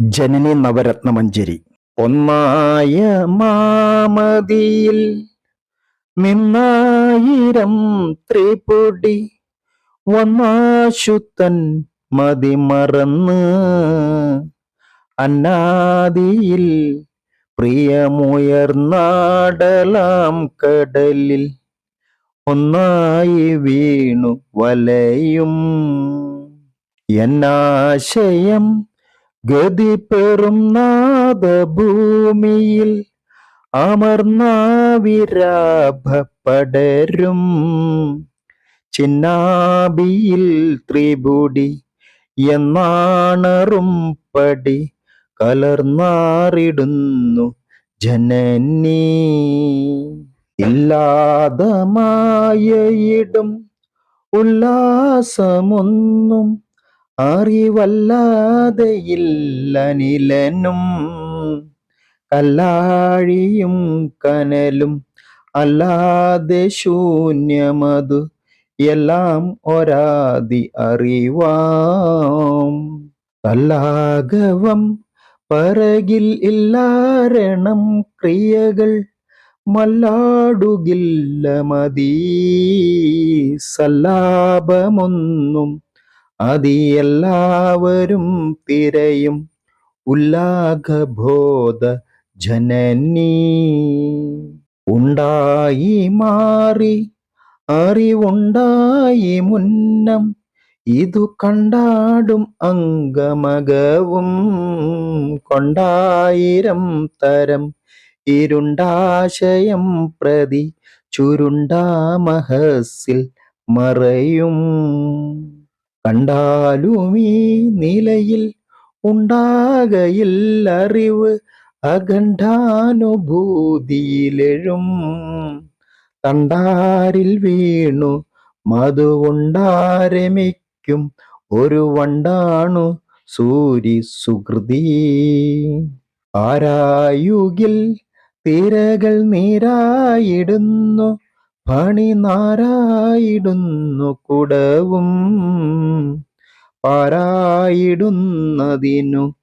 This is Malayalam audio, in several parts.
ജനനി നവരത്നമഞ്ജരി. ഒന്നായ മാമതിയിൽ നിന്നായിരം ത്രിപുടി വന്നാശുത്തൻ മതിമറന്ന് അന്നാദിയിൽ പ്രിയമുയർന്നാടലാം കടലിൽ ഒന്നായി വീണു വലയും. എന്നാശയം ഗതി പെറും നാദഭൂമിയിൽ അമർന്നാവിരാഭപ്പടരും ചിന്നാബിയിൽ ത്രിപുടി എന്നാണറും പടി കലർന്നാറിടുന്നു ജനനീ. ഇല്ലാതമായയിടും ഉല്ലാസമൊന്നും അറിവല്ലാതെയില്ലനിലനും കല്ലാഴിയും കനലും അല്ലാതെ ശൂന്യമതു എല്ലാം ഒരാതി അറിവാം. കല്ലാഗവം പറകിൽ ഇല്ലാരണം ക്രിയകൾ മല്ലാടുകില്ല മതീ. സല്ലാപമൊന്നും അതിയെല്ലാവരും തിരയും ഉല്ലാഘബോധ ജനനീ. ഉണ്ടായി മാറി അറിവുണ്ടായി മുന്നം ഇതു കണ്ടാടും അംഗമകവും. കൊണ്ടായിരം തരം ഇരുണ്ടാശയം പ്രതി ചുരുണ്ടാമഹസിൽ മറയും. കണ്ടാലുമീ നിലയിൽ ഉണ്ടാകയില്ല അറിവ് അഖണ്ഡാനുഭൂതിയിലെഴും. തണ്ടാരിൽ വീണു മധുവുണ്ടാരമിക്കും ഒരു വണ്ടാണു സൂരി സുഹൃതി ആരായുകിൽ തിരകൾ നീരായിടുന്നു പണി നാരായിടുന്നു കുടവും. പാരായിടുന്നതിനു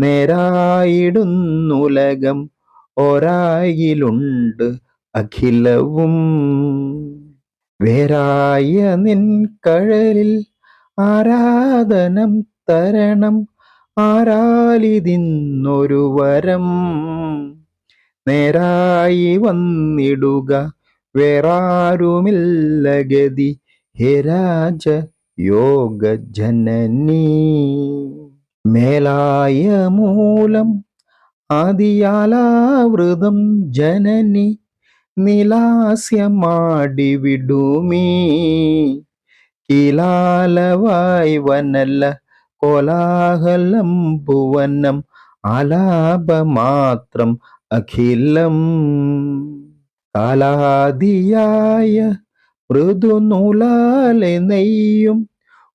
നേരായിടുന്നുലകം ഒരായിലുണ്ട് അഖിലവും. വേരായ നിൻ കഴലിൽ ആരാധനം തരണം. ആരാലിതിന്നൊരു വരം. നേരായി വന്നിടുക വേറാരുമില്ല ഗതി. ഹേ രാജ യോഗ ജനനീ. മേലായ മൂലം ആദിയാലാവൃതം ജനനി. നിലാസ്യമാടിവിടുമീ. കിലാലവായ് വനല്ല കോലാഹലം ഭുവനം ആലാപമാത്രം അഖിലം. കാലാദിയായ മൃദുനൂലാലെ നെയ്യും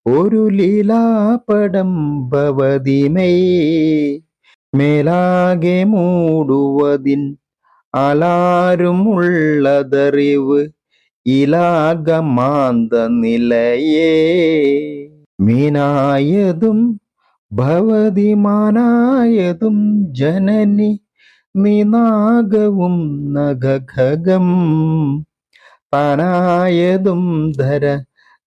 ഒരു ലീലാപടം ഭവതിമേ. മേലാകെ മൂടുവതിൻ അലാരുമുള്ളതറിവ് ഇലാകമാന്ത നിലയേ മീനായതും ഭവതിമാനായതും ജനനി നിനാഗവും നഖഖഗം. തനായതും ധര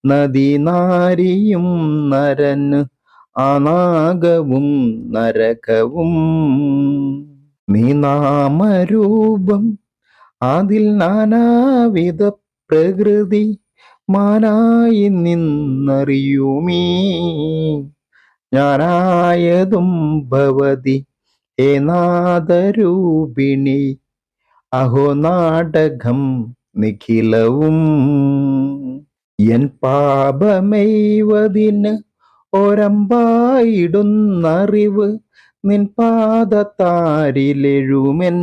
നദിനാരിയും നരന് അനാഗവും നരകവും. നീ നാമരൂപം അതിൽ നാനാവിധ പ്രകൃതി മാനായി നിന്നറിയുമീ. ഞാനായതും ഭവതി ഹേ നാദരൂപിണി അഹോ നാടകം നിഖിലവും. എൻ പാപമെയ്വതിന് ഒരമ്പായിടുന്നറിവ് നിൻ പാദത്താരിലെഴുമെൻ.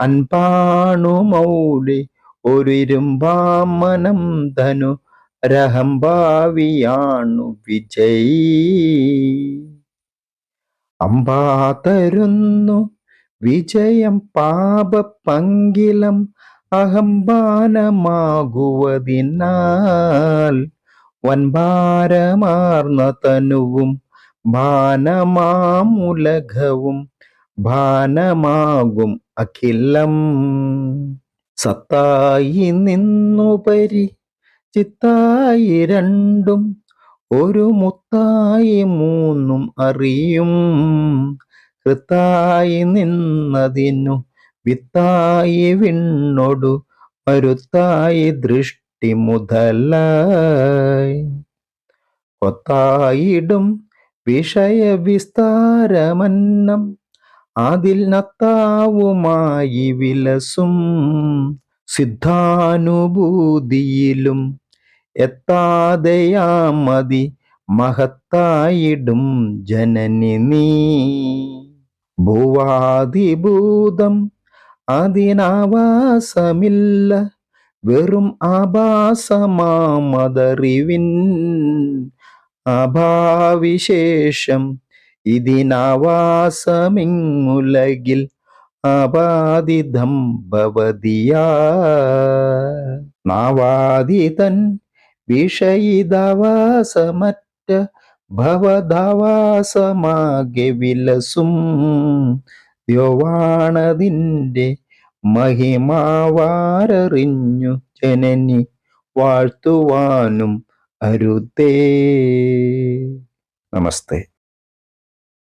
അൻപാണു മൗലി ഒരിരുമ്പാമനം ധനു രഹംഭാവിയാണു വിജയീ. അമ്പാ തരുന്നു. വിജയം പാപപങ്കിലം അഹംബാനമാകുവതിനാൽ വൻഭാരമാർന്ന തനുവും ഭാനമാമുലകവും ഭാനമാകും അഖിലം. സത്തായി നിന്നുപരി ചിത്തായി രണ്ടും ഒരു മുത്തായി മൂന്നും അറിയും. കൃത്തായി നിന്നതിനു വിത്തായി വിണ്ണൊടു മരുത്തായി ദൃഷ്ടി മുതലായി കൊത്തായിടും വിഷയവിസ്താരമന്നം അതിൽ നത്താവുമായി വിലസും. സിദ്ധാനുഭൂതിയിലും എത്താതെയാമതി മഹത്തായിടും ജനനി നീ. ഭൂവാതിഭൂതം അതിനാവാസമില്ല. വെറും ആഭാസമാമതറിവിൻ അഭാവിശേഷം ഇതിനാവാസമിങ്ങുലകിൽ അപാതിതം ഭവതിയാ. നാവാദിതൻ വിഷയിതാവാസമറ്റ ഭവദവാസമാകെ വിലസും. ദ്യോവാണതിന്റെ മഹിമാവാരറിഞ്ഞു ജനനി വാഴ്ത്തുവാനും അരുതേ. നമസ്തേ.